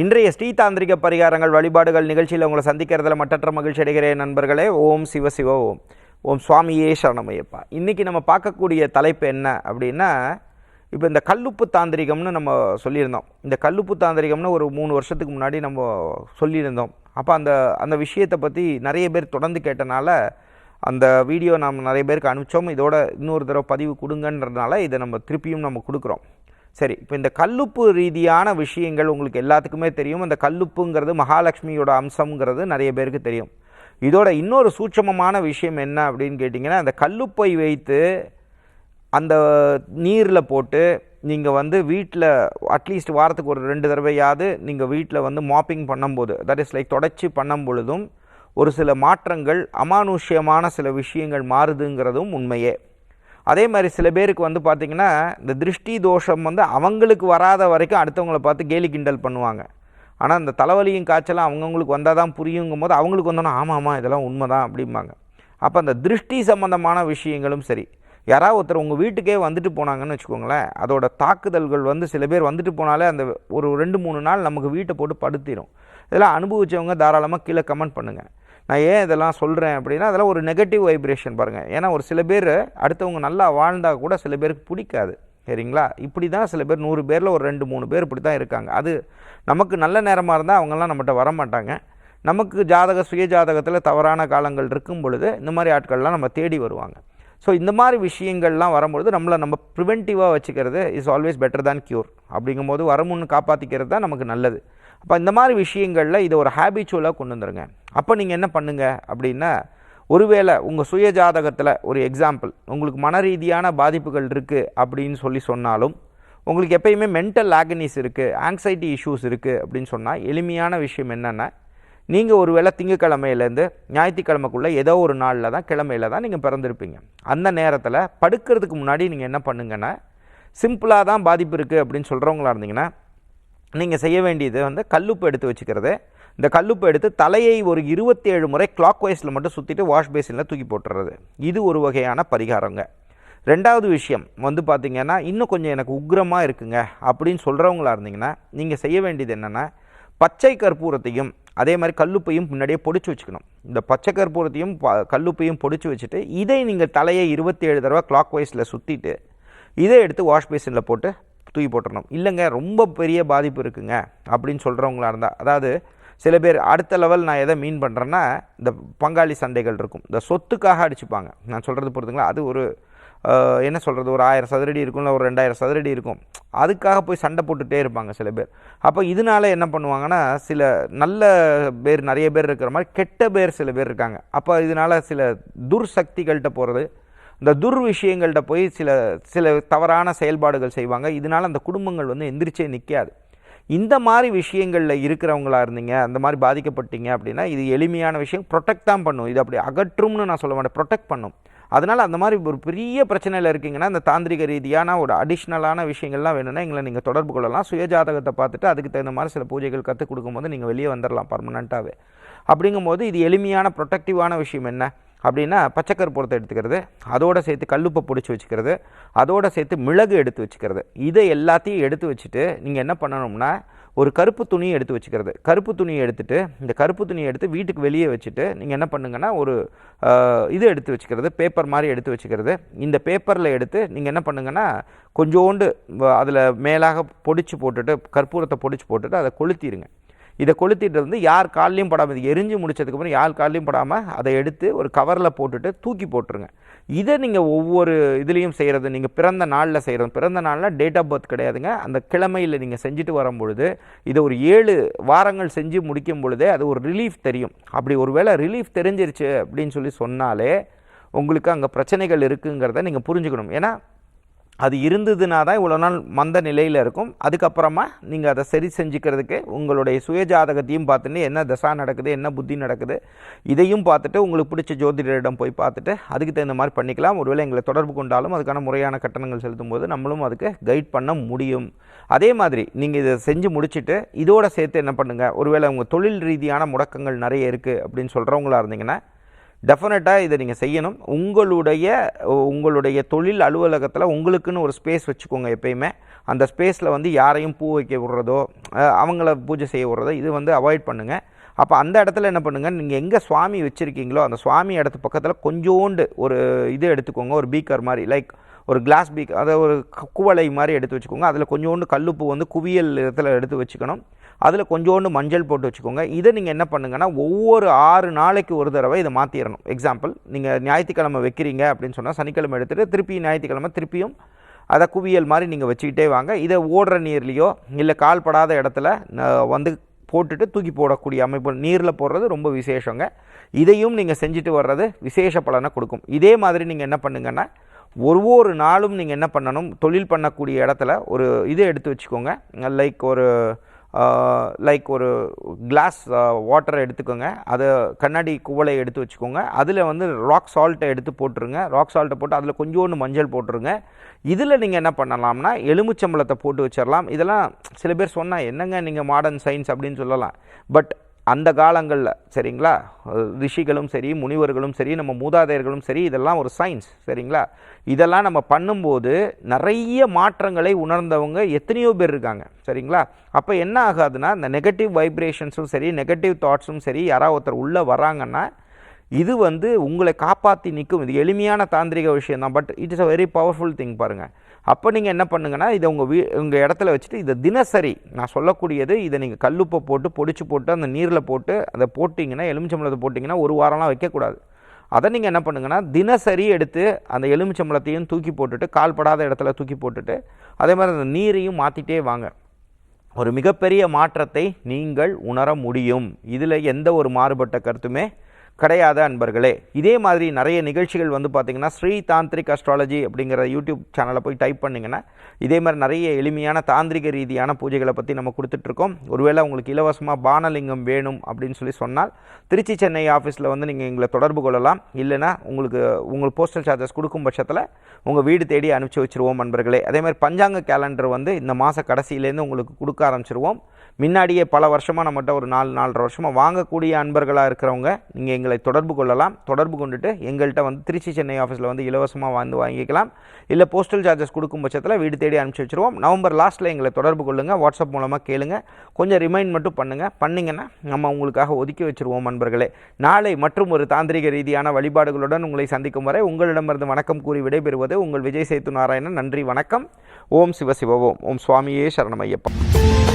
இன்றைய ஸ்ரீதாந்திரிக பரிகாரங்கள் வழிபாடுகள் நிகழ்ச்சியில் உங்களை சந்திக்கிறதுல மட்டற்ற மகிழ்ச்சி அடைகிறேன் நண்பர்களே. ஓம் சிவ சிவ ஓம். ஓம் சுவாமியே சரணமையப்பா. இன்றைக்கி நம்ம பார்க்கக்கூடிய தலைப்பு என்ன அப்படின்னா இப்போ இந்த கல்லுப்பு தாந்திரிகம்னு நம்ம சொல்லியிருந்தோம். இந்த கல்லுப்பு தாந்திரிகம்னு ஒரு மூணு வருஷத்துக்கு முன்னாடி நம்ம சொல்லியிருந்தோம். அப்போ அந்த அந்த விஷயத்தை பற்றி நிறைய பேர் தொடர்ந்து கேட்டனால அந்த வீடியோ நாம் நிறைய பேருக்கு அனுப்பிச்சோம். இதோட இன்னொரு தடவை பதிவு கொடுங்கன்றதுனால இதை நம்ம திருப்பியும் நம்ம கொடுக்குறோம். சரி இப்போ இந்த கல்லுப்பு ரீதியான விஷயங்கள் உங்களுக்கு எல்லாத்துக்குமே தெரியும். அந்த கல்லுப்புங்கிறது மகாலட்சுமியோட அம்சம்ங்கிறது நிறைய பேருக்கு தெரியும். இதோட இன்னொரு சூட்சமமான விஷயம் என்ன அப்படின்னு கேட்டிங்கன்னா அந்த கல்லுப்பை வைத்து அந்த நீரில் போட்டு நீங்கள் வந்து வீட்டில் அட்லீஸ்ட் வாரத்துக்கு ஒரு ரெண்டு தடவையாவது நீங்கள் வீட்டில் வந்து மாப்பிங் பண்ணும்போது தட் இஸ் லைக் தொடச்சி பண்ணும் பொழுதும் ஒரு சில மாற்றங்கள் அமானுஷ்யமான சில விஷயங்கள் மாறுதுங்கிறதும் உண்மையே. அதே மாதிரி சில பேருக்கு வந்து பார்த்திங்கன்னா இந்த திருஷ்டி தோஷம் வந்து அவங்களுக்கு வராத வரைக்கும் அடுத்தவங்களை பார்த்து கேலி கிண்டல் பண்ணுவாங்க. ஆனால் இந்த தலைவலியும் காய்ச்சலாம் அவங்கவுங்களுக்கு வந்தால் தான் புரியுங்கும் போது அவங்களுக்கு வந்தோன்னா ஆமாம் ஆமாம் இதெல்லாம் உண்மை தான் அப்படிம்பாங்க. அப்போ அந்த திருஷ்டி சம்மந்தமான விஷயங்களும் சரி யாராவது ஒருத்தர் உங்கள் வீட்டுக்கே வந்துட்டு போனாங்கன்னு வச்சுக்கோங்களேன் அதோட தாக்குதல்கள் வந்து சில பேர் வந்துட்டு போனாலே அந்த ஒரு ரெண்டு மூணு நாள் நமக்கு வீட்டை போட்டு படுத்திடும் இதெல்லாம் அனுபவித்தவங்க தாராளமாக கீழே கமெண்ட் பண்ணுங்கள் நான் ஏன் இதெல்லாம் சொல்கிறேன் அப்படின்னா அதெல்லாம் ஒரு நெகட்டிவ் வைப்ரேஷன் பாருங்கள் ஏன்னா ஒரு சில பேர் அடுத்தவங்க நல்லா வாழ்ந்தால் கூட சில பேருக்கு பிடிக்காது. சரிங்களா? இப்படி தான் சில பேர் நூறு பேரில் ஒரு ரெண்டு மூணு பேர் இப்படி தான் இருக்காங்க. அது நமக்கு நல்ல நேரமாக இருந்தால் அவங்கெல்லாம் நம்மகிட்ட வர மாட்டாங்க நமக்கு ஜாதக சுய ஜாதகத்தில் தவறான காலங்கள் இருக்கும் பொழுது இந்த மாதிரி ஆட்கள்லாம் நம்ம தேடி வருவாங்க. ஸோ இந்த மாதிரி விஷயங்கள்லாம் வரும்பொழுது நம்மளை நம்ம ப்ரிவென்டிவாக வச்சுக்கிறது is always better than cure அப்படிங்கும்போது வரமுன்னு காப்பாற்றிக்கிறது தான் நமக்கு நல்லது. அப்போ இந்த மாதிரி விஷயங்களில் இதை ஒரு ஹேபிச்சுவலாக கொண்டு வந்துருங்க. அப்போ நீங்கள் என்ன பண்ணுங்கள் அப்படின்னா ஒருவேளை உங்கள் சுய ஜாதகத்தில் ஒரு எக்ஸாம்பிள் உங்களுக்கு மன ரீதியான பாதிப்புகள் இருக்குது அப்படின்னு சொல்லி சொன்னாலும் உங்களுக்கு எப்பயுமே மென்டல் ஆகனிஸ் இருக்குது ஆங்ஸைட்டி இஷ்யூஸ் இருக்குது அப்படின்னு சொன்னால் எளிமையான விஷயம் என்னென்னா நீங்கள் ஒரு வேளை திங்கக்கிழமையிலேருந்து ஞாயிற்றுக்கிழமைக்குள்ளே ஏதோ ஒரு நாளில் தான் கிழமையில் தான் நீங்கள் பிறந்திருப்பீங்க. அந்த நேரத்தில் படுக்கிறதுக்கு முன்னாடி நீங்கள் என்ன பண்ணுங்கன்னா சிம்பிளாக தான் பாதிப்பு இருக்குது அப்படின்னு சொல்கிறவங்களா இருந்தீங்கன்னா நீங்கள் செய்ய வேண்டியது வந்து கல்லுப்பு எடுத்து வச்சுக்கிறது. இந்த கல்லுப்பு எடுத்து தலையை ஒரு இருபத்தேழு முறை கிளாக் வைஸில் மட்டும் சுற்றிட்டு வாஷ் பேசினில் தூக்கி போட்டுறது. இது ஒரு வகையான பரிகாரங்க. ரெண்டாவது விஷயம் வந்து பார்த்திங்கன்னா இன்னும் கொஞ்சம் எனக்கு உக்ரமாக இருக்குங்க அப்படின்னு சொல்கிறவங்களா இருந்தீங்கன்னா நீங்கள் செய்ய வேண்டியது என்னென்னா பச்சை கற்பூரத்தையும் அதே மாதிரி கல்லுப்பையும் முன்னாடியே பொடிச்சு வச்சுக்கணும். இந்த பச்சை கற்பூரத்தையும் ப- கல்லுப்பையும் பொடிச்சு வச்சுட்டு இதை நீங்கள் தலையை இருபத்தி ஏழு தடவை கிளாக் வைஸில் சுற்றிட்டு இதை எடுத்து வாஷ் பேசினில் போட்டு தூக்கி போட்டுறணும். இல்லைங்க ரொம்ப பெரிய பாதிப்பு இருக்குங்க அப்படின்னு சொல்கிறவங்களா இருந்தால் அதாவது சில பேர் அடுத்த லெவல் நான் எதை மீன் பண்ணுறேன்னா இந்த பங்காளி சண்டைகள் இருக்கும். இந்த சொத்துக்காக அடிச்சுப்பாங்க. நான் சொல்கிறது பொறுத்துங்களா அது ஒரு என்ன சொல்கிறது ஒரு ஆயிரம் சதுரடி இருக்கும் இல்லை ஒரு ரெண்டாயிரம் சதுரடி இருக்கும். அதுக்காக போய் சண்டை போட்டுகிட்டே இருப்பாங்க சில பேர். அப்போ இதனால என்ன பண்ணுவாங்கன்னா சில நல்ல பேர் நிறைய பேர் இருக்கிற மாதிரி கெட்ட பேர் சில பேர் இருக்காங்க. அப்போ இதனால சில துர்சக்திகள்கிட்ட போகிறது இந்த துர் விஷயங்கள்ட்ட போய் சில சில தவறான செயல்பாடுகள் செய்வாங்க. இதனால் அந்த குடும்பங்கள் வந்து எந்திரிச்சே நிற்காது இந்த மாதிரி விஷயங்களில் இருக்கிறவங்களா இருந்தீங்க அந்த மாதிரி பாதிக்கப்பட்டீங்க அப்படின்னா இது எளிமையான விஷயம். ப்ரொடெக்ட் தான் பண்ணும். இது அப்படி அகற்றும்னு நான் சொல்ல மாட்டேன். ப்ரொடெக்ட் பண்ணும். அதனால் அந்த மாதிரி ஒரு பெரிய பிரச்சனையில் இருக்கீங்கன்னா இந்த தாந்திரிக ரீதியான ஒரு அடிஷ்னலான விஷயங்கள்லாம் வேணும்னா எங்களை நீங்கள் தொடர்பு கொள்ளலாம். சுயஜாதகத்தை பார்த்துட்டு அதுக்கு தகுந்த மாதிரி சில பூஜைகள் கற்றுக் கொடுக்கும்போது நீங்கள் வெளியே வந்துடலாம் பர்மனண்ட்டாகவே அப்படிங்கும்போது இது எளிமையான ப்ரொடெக்டிவான விஷயம் என்ன? அப்படின்னா பச்சைக்கருப்பூரத்தை எடுத்துக்கிறது அதோட சேர்த்து கல்லுப்பை பிடிச்சி வச்சுக்கிறது அதோடு சேர்த்து மிளகு எடுத்து வச்சுக்கிறது. இதை எல்லாத்தையும் எடுத்து வச்சுட்டு நீங்கள் என்ன பண்ணணும்னா ஒரு கருப்பு துணியை எடுத்து வச்சுக்கிறது. கருப்பு துணியை எடுத்துகிட்டு இந்த கருப்பு துணியை எடுத்து வீட்டுக்கு வெளியே வச்சுட்டு நீங்கள் என்ன பண்ணுங்கன்னா ஒரு இது எடுத்து வச்சுக்கிறது பேப்பர் மாதிரி எடுத்து வச்சுக்கிறது. இந்த பேப்பரில் எடுத்து நீங்கள் என்ன பண்ணுங்கன்னா கொஞ்சோண்டு அதில் மேலாக பொடிச்சு போட்டுட்டு கற்பூரத்தை பொடிச்சு போட்டுட்டு அதை கொளுத்திடுங்க இதை கொளுத்திட்டு வந்து யார் கால்லையும் படாமல் இது எரிஞ்சு முடிச்சதுக்கப்புறம் யார் கால்லையும் படாமல் அதை எடுத்து ஒரு கவரில் போட்டுட்டு தூக்கி போட்டுருங்க. இதை நீங்கள் ஒவ்வொரு இதுலேயும் செய்கிறது நீங்கள் பிறந்த நாளில் செய்கிறது பிறந்த நாளில் டேட் ஆஃப் பர்த் கிடையாதுங்க. அந்த கிழமையில் நீங்கள் செஞ்சுட்டு வரும்பொழுது இதை ஒரு ஏழு வாரங்கள் செஞ்சு முடிக்கும் பொழுதே அது ஒரு ரிலீஃப் தெரியும். அப்படி ஒருவேளை ரிலீஃப் தெரிஞ்சிருச்சு அப்படின்னு சொல்லி சொன்னாலே உங்களுக்கு அங்கே பிரச்சனைகள் இருக்குங்கிறத நீங்கள் புரிஞ்சுக்கணும். ஏன்னா அது இருந்ததுனா தான் இவ்வளோ நாள் மந்த நிலையில் இருக்கும். அதுக்கப்புறமா நீங்கள் அதை சரி செஞ்சுக்கிறதுக்கு உங்களுடைய சுயஜாதகத்தையும் பார்த்துட்டு என்ன தசா நடக்குது என்ன புத்தி நடக்குது இதையும் பார்த்துட்டு உங்களுக்கு பிடிச்ச ஜோதிடரிடம் போய் பார்த்துட்டு அதுக்கு தகுந்த மாதிரி பண்ணிக்கலாம். ஒருவேளை எங்களை தொடர்பு கொண்டாலும் அதுக்கான முறையான கட்டணங்கள் செலுத்தும் போது நம்மளும் அதுக்கு கைட் பண்ண முடியும். அதே மாதிரி நீங்கள் இதை செஞ்சு முடிச்சுட்டு இதோட சேர்த்து என்ன பண்ணுங்கள் ஒருவேளை உங்கள் தொழில் ரீதியான முடக்கங்கள் நிறைய இருக்குது அப்படின்னு சொல்கிறவங்களா இருந்தீங்கன்னா டெஃபினட்டாக இதை நீங்கள் செய்யணும். உங்களுடைய உங்களுடைய தொழில் அலுவலகத்தில் உங்களுக்குன்னு ஒரு ஸ்பேஸ் வச்சுக்கோங்க எப்பயுமே. அந்த ஸ்பேஸில் வந்து யாரையும் பூ வைக்க விடுறதோ அவங்கள பூஜை செய்ய விடுறதோ இது வந்து அவாய்ட் பண்ணுங்கள் அப்போ அந்த இடத்துல என்ன பண்ணுங்கள் நீங்கள் எங்கே சுவாமி வச்சுருக்கீங்களோ அந்த சுவாமி இடத்து பக்கத்தில் கொஞ்சோண்டு ஒரு இது எடுத்துக்கோங்க. ஒரு பீக்கர் மாதிரி லைக் ஒரு கிளாஸ் பீக் அதை ஒரு குவளை மாதிரி எடுத்து வச்சுக்கோங்க. அதில் கொஞ்சோண்டு கல்லுப்பு வந்து குவியல் இடத்துல எடுத்து வச்சுக்கணும். அதில் கொஞ்சோண்டு மஞ்சள் போட்டு வச்சுக்கோங்க. இதை நீங்கள் என்ன பண்ணுங்கன்னா ஒவ்வொரு ஆறு நாளைக்கு ஒரு தடவை இதை மாற்றிடணும் எக்ஸாம்பிள் நீங்கள் ஞாயிற்றுக்கிழமை வைக்கிறீங்க அப்படின்னு சொன்னால் சனிக்கிழமை எடுத்துகிட்டு திருப்பி ஞாயிற்றுக்கிழமை திருப்பியும் அதை குவியல் மாதிரி நீங்கள் வச்சுக்கிட்டே வாங்க. இதை ஓடுற நீர்லேயோ இல்லை கால் படாத இடத்துல வந்து போட்டுட்டு தூக்கி போடக்கூடிய அமைப்பு நீரில் போடுறது ரொம்ப விசேஷங்க. இதையும் நீங்கள் செஞ்சுட்டு வர்றது விசேஷ பலனை கொடுக்கும். இதே மாதிரி நீங்கள் என்ன பண்ணுங்கன்னா ஒவ்வொரு நாளும் நீங்கள் என்ன பண்ணணும் தொழில் பண்ணக்கூடிய இடத்துல ஒரு இது எடுத்து வச்சுக்கோங்க. லைக் ஒரு லைக் ஒரு கிளாஸ் வாட்டரை எடுத்துக்கோங்க. அதை கண்ணாடி குவளை எடுத்து வச்சுக்கோங்க. அதில் வந்து ராக் சால்ட்டை எடுத்து போட்டுருங்க. ராக் சால்ட்டை போட்டு அதில் கொஞ்சோண்டு மஞ்சள் போட்டுருங்க. இதில் நீங்கள் என்ன பண்ணலாம்னா எலுமிச்சம்பழத்தை போட்டு வச்சிடலாம் இதெல்லாம் சில பேர் சொன்னால் என்னங்க நீங்கள் மாடர்ன் சயின்ஸ் அப்படின்னு சொல்லலாம். பட் அந்த காலங்களில் சரிங்களா? ரிஷிகளும் சரி முனிவர்களும் சரி நம்ம மூதாதையர்களும் சரி இதெல்லாம் ஒரு சயின்ஸ் சரிங்களா? இதெல்லாம் நம்ம பண்ணும்போது நிறைய மாற்றங்களை உணர்ந்தவங்க எத்தனையோ பேர் இருக்காங்க சரிங்களா? அப்போ என்ன ஆகாதுன்னா இந்த நெகட்டிவ் வைப்ரேஷன்ஸும் சரி நெகட்டிவ் தாட்ஸும் சரி யாராவது ஒருத்தர் உள்ளே வராங்கன்னா இது வந்து உங்களை காப்பாற்றி நிற்கும். இது எளிமையான தாந்திரிக விஷயம் தான் but it is a very powerful thing பாருங்கள் அப்போ நீங்கள் என்ன பண்ணுங்கன்னா இதை உங்கள் வீ உங்கள் இடத்துல வச்சுட்டு இதை தினசரி நான் சொல்லக்கூடியது இதை நீங்கள் கல்லுப்பை போட்டு பொடிச்சு போட்டு அந்த நீரில் போட்டு அதை போட்டிங்கன்னா எலுமிச்சம்பழத்தை போட்டிங்கன்னா ஒரு வாரம்லாம் வைக்கக்கூடாது. அதை நீங்கள் என்ன பண்ணுங்கன்னா தினசரி எடுத்து அந்த எலுமிச்சம்பழத்தையும் தூக்கி போட்டுட்டு கால்படாத இடத்துல தூக்கி போட்டுட்டு அதே மாதிரி அந்த நீரையும் மாற்றிட்டே வாங்க. ஒரு மிகப்பெரிய மாற்றத்தை நீங்கள் உணர முடியும். இதில் எந்த ஒரு மாறுபட்ட கருத்துமே கிடையாது அன்பர்களே. இதே மாதிரி நிறைய நிகழ்ச்சிகள் வந்து பார்த்திங்கன்னா ஸ்ரீ தாந்திரிக் அஸ்ட்ராலஜி அப்படிங்கிற யூடியூப் சேனலை போய் டைப் பண்ணிங்கன்னா இதே மாதிரி நிறைய எளிமையான தாந்திரிக ரீதியான பூஜைகளை பற்றி நம்ம கொடுத்துட்ருக்கோம் ஒருவேளை உங்களுக்கு இலவசமாக பானலிங்கம் வேணும் அப்படின்னு சொல்லி சொன்னால் திருச்சி சென்னை ஆஃபீஸில் வந்து நீங்கள் எங்களை தொடர்பு கொள்ளலாம். இல்லைன்னா உங்களுக்கு உங்களுக்கு போஸ்டல் சார்ஜஸ் கொடுக்கும் பட்சத்தில் உங்கள் வீடு தேடி அனுப்பிச்சி வச்சுருவோம் நண்பர்களே அதே மாதிரி பஞ்சாங்க கேலண்டர் வந்து இந்த மாத கடைசியிலேருந்து உங்களுக்கு கொடுக்க ஆரம்பிச்சிருவோம். முன்னாடியே பல வருஷமாக நம்மகிட்ட ஒரு நாலு நாலரை வருஷமாக வாங்கக்கூடிய அன்பர்களாக இருக்கிறவங்க நீங்கள் எங்களை தொடர்பு கொள்ளலாம். தொடர்பு கொண்டுட்டு எங்கள்கிட்ட வந்து திருச்சி சென்னை ஆஃபீஸில் வந்து இலவசமாக வந்து வாங்கிக்கலாம். இல்லை போஸ்டல் சார்ஜஸ் கொடுக்கும் பட்சத்தில் வீடு தேடி அனுப்பிச்சி வச்சுருவோம். நவம்பர் லாஸ்ட்டில் எங்களை தொடர்பு கொள்ளுங்கள் வாட்ஸ்அப் மூலமாக கேளுங்க. கொஞ்சம் ரிமைண்ட் மட்டும் பண்ணுங்கள் பண்ணிங்கன்னா நம்ம உங்களுக்காக ஒதுக்கி வச்சுருவோம் நண்பர்களே. நாளை மற்றும் ஒரு தாந்திரிக ரீதியான வழிபாடுகளுடன் உங்களை சந்திக்கும் வரை உங்களிடமிருந்து வணக்கம் கூறி விடைபெறுவது உங்கள் விஜய் சேத்து நாராயணன். நன்றி வணக்கம். ஓம் சிவ சிவ ஓம். ஓம் சுவாமியே சரணமையப்பா